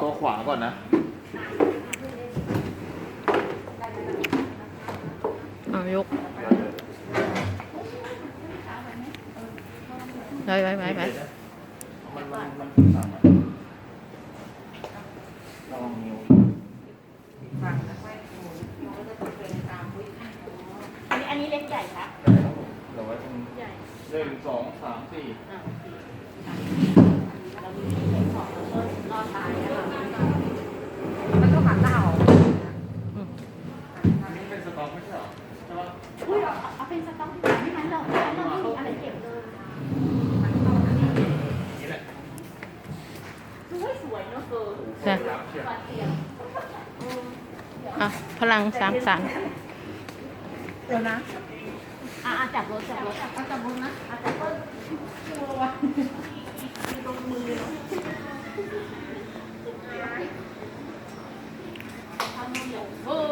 ตัวขวาก่อนนะ เอายกไปไปไปไปมันมันมันสั่งอะระวังนิ้วอันนี้อันนี้เล็กใหญ่ครับได้ครับผมเดี๋ยวไว้ตรงใหญ่หนึ่งสองสามสี่ อ่าเรามีเล็กสองแล้วก็รอดตายนะคะ มันก็หันหน้าออก อืม อันนี้เป็นสต็อกไม่ใช่เหร อุ้ยเอาเอาเป็นสต๊อกดีกว่าไม่งั้นเราเราไม่มีอะไรเก็บเลยสวยสวยเนอะเกินจ้ะรับเชียวก่อนเตียงอะพลังสามสันเดี๋ยวนะอะอะจับรถจับรถจับมือนะอะจับรถมีตรงมือเนาะทำมืออย่างเออ